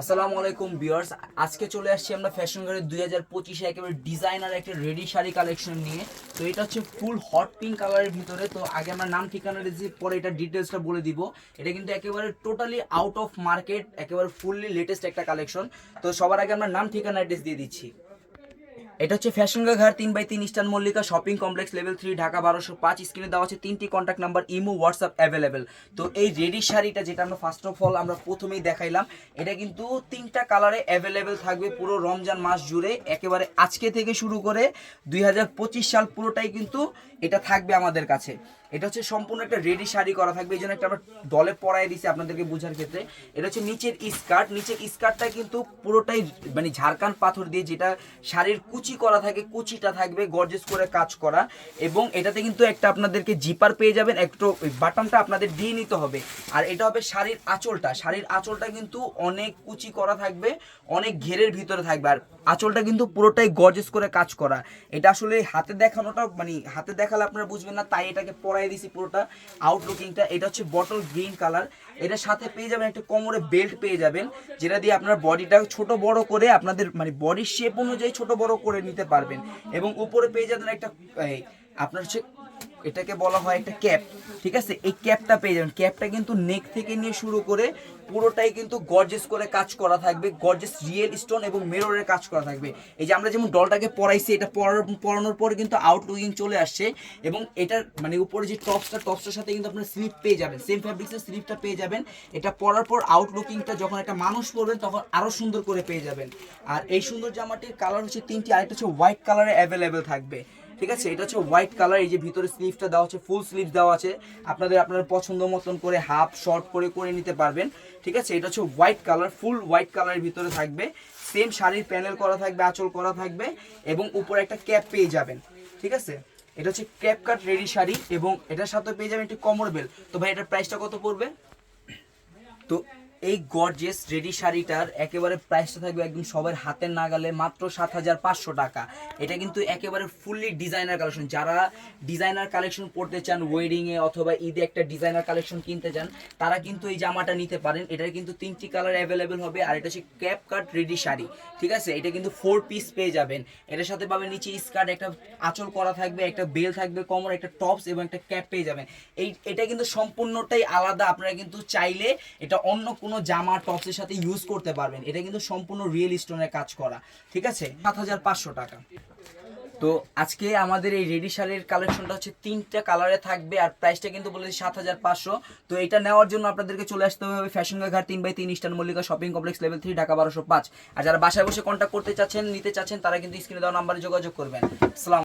আসসালামু আলাইকুম বিয়ার্স আজকে চলে আসছি আমরা ফ্যাশন ঘরে দুই হাজার পঁচিশে একেবারে ডিজাইনার, একটা রেডি শাড়ি কালেকশন নিয়ে। তো এটা হচ্ছে ফুল হট পিঙ্ক কালারের ভিতরে। তো আগে আমরা নাম ঠিকানা দিয়েছি, পরে এটা ডিটেলসটা বলে দিব। এটা কিন্তু একেবারে টোটালি আউট অফ মার্কেট একেবারে ফুললি লেটেস্ট একটা কালেকশন তো সবার আগে আমরা নাম ঠিকানা অ্যাড্রেস দিয়ে দিচ্ছি। এটা হচ্ছে ফ্যাশন ঘাট, তিন বাই তিন eastern Mallika shopping complex, level three, Dhaka বারোশো পাঁচ, স্ক্রিনে দেওয়া আছে তিনটি contact number imo, WhatsApp available তো এই রেডি শাড়িটা যেটা আমরা ফার্স্ট অফ অল আমরা প্রথমেই দেখাইলাম, এটা কিন্তু তিনটা কালারে অ্যাভেলেবেল থাকবে পুরো রমজান মাস জুড়ে, একেবারে আজকে থেকে শুরু করে দুই হাজার পঁচিশ সাল পুরোটাই কিন্তু এটা থাকবে আমাদের কাছে। এটা হচ্ছে সম্পূর্ণ একটা রেডি শাড়ি করা থাকবে, এই জন্য একটা আমরা দলে পরাই দিছি আপনাদেরকে বোঝার ক্ষেত্রে। এটা হচ্ছে নিচের স্কার্ট, নিচের স্কার্টটা কিন্তু পুরোটাই মানে ঝাড়খান পাথর দিয়ে যেটা শাড়ির কুচি করা থাকে, কুচিটা থাকবে গর্জেস করে কাজ করা। এবং এটাতে কিন্তু একটা আপনাদেরকে জিপার পেয়ে যাবেন, একটু বাটনটা আপনাদের দিয়ে নিতে হবে। আর এটা হবে শাড়ির আঁচলটা শাড়ির আঁচলটা কিন্তু অনেক কুচি করা থাকবে, অনেক ঘেরের ভিতরে থাকবে। আর আঁচলটা কিন্তু পুরোটাই গর্জেস করে কাজ করা। এটা আসলে হাতে দেখানোটা মানে হাতে দেখালে আপনারা বুঝবেন না, তাই এটাকে পরাই দিছি পুরোটা আউটলুকিংটা এটা হচ্ছে বটল গ্রিন কালার এটার সাথে পেয়ে যাবেন একটা কোমরে বেল্ট পেয়ে যাবেন, যেটা দিয়ে আপনার বডিটা ছোট বড় করে আপনাদের মানে বডির শেপ অনুযায়ী ছোট বড় করে নিতে পারবেন। এবং উপরে পেয়ে যাবেন একটা আপনার হচ্ছে এটাকে বলা হয় একটা ক্যাপ, ঠিক আছে? এই ক্যাপটা পেয়ে যাবেন। ক্যাপটা কিন্তু নেক থেকে নিয়ে শুরু করে পুরোটাই কিন্তু গর্জেস করে কাজ করা থাকবে গর্জেস রিয়েল স্টোন এবং মেররের কাজ করা থাকবে। এই যে আমরা যেমন ডলটাকে পরাইছি, এটা পরানোর পরে কিন্তু আউটলুকিং চলে আসছে এবং এটার মানে উপরে যে টপসটা টপসটার সাথে কিন্তু আপনার স্লিপ পেয়ে যাবেন। সেম ফ্যাব্রিক্সের স্লিপটা পেয়ে যাবেন। এটা পরার পর আউটলুকিংটা যখন একটা মানুষ পরবেন, তখন আরও সুন্দর করে পেয়ে যাবেন। আর এই সুন্দর জামাটির কালার হচ্ছে তিনটি, আরেকটা হচ্ছে হোয়াইট কালারে অ্যাভেলেবেল থাকবে। ঠিক আছে? এটা হচ্ছে হোয়াইট কালার এই যে ভিতরে স্লিভটা দেওয়া আছে ফুল স্লিভ দেওয়া আছে। আপনাদের আপনার পছন্দ মতন করে হাফ শর্ট করে করে নিতে পারবেন। ঠিক আছে? এটা হচ্ছে হোয়াইট কালার ফুল হোয়াইট কালারের ভিতরে থাকবে। সেম শাড়ির প্যানেল করা থাকবে, আঁচল করা থাকবে এবং উপরে একটা ক্যাপ পেয়ে যাবেন। ঠিক আছে? এটা হচ্ছে ক্যাপ কাট রেডি শাড়ি এবং এটার সাথে পেয়ে যাবেন একটি কমর বেল তো ভাই, এটার প্রাইসটা কত পড়বে? তো এই গর্জেস রেডি শাড়িটার একেবারে প্রাইসটা থাকবে একদম সবার হাতের নাগালে মাত্র সাত হাজার পাঁচশো টাকা। এটা কিন্তু একেবারে ফুললি ডিজাইনার কালেকশন যারা ডিজাইনার কালেকশন পড়তে চান ওয়েডিংয়ে অথবা ঈদে একটা ডিজাইনার কালেকশন কিনতে চান, তারা কিন্তু এই জামাটা নিতে পারেন। এটার কিন্তু তিনটি কালার অ্যাভেলেবেল হবে আর এটা হচ্ছে ক্যাপ কাট রেডি শাড়ি। ঠিক আছে? এটা কিন্তু ফোর পিস পেয়ে যাবেন। এটার সাথে পাবেন নিচে স্কার্ট একটা আঁচল করা থাকবে, একটা বেল থাকবে, কমর, একটা টপস এবং একটা ক্যাপ পেয়ে যাবেন। এই, এটা কিন্তু সম্পূর্ণটাই আলাদা। আপনারা কিন্তু চাইলে এটা অন্য কোনো জামা টপসের সাথে ইউজ করতে পারবেন। এটা কিন্তু সম্পূর্ণ রিয়েল স্টোনের কাজ করা, ঠিক আছে? সাত হাজার পাঁচশো টাকা। তো আজকে আমাদের এই রেডি শাড়ির কালেকশনটা হচ্ছে তিনটা কালারে থাকবে আর প্রাইসটা কিন্তু বলেছি সাত হাজার পাঁচশো। তো এটা নেওয়ার জন্য আপনাদেরকে চলে আসতে হবে ফ্যাশন ঘাট তিন বাই তিন eastern Mallika shopping complex level three Dhaka বারোশো পাঁচ। আর যারা বাসায় বসে কন্ট্যাক্ট করতে চাচ্ছেন, নিতে চাচ্ছেন, তারা কিন্তু স্ক্রিনে দেওয়া নাম্বারে যোগাযোগ করবেন। আসসালাম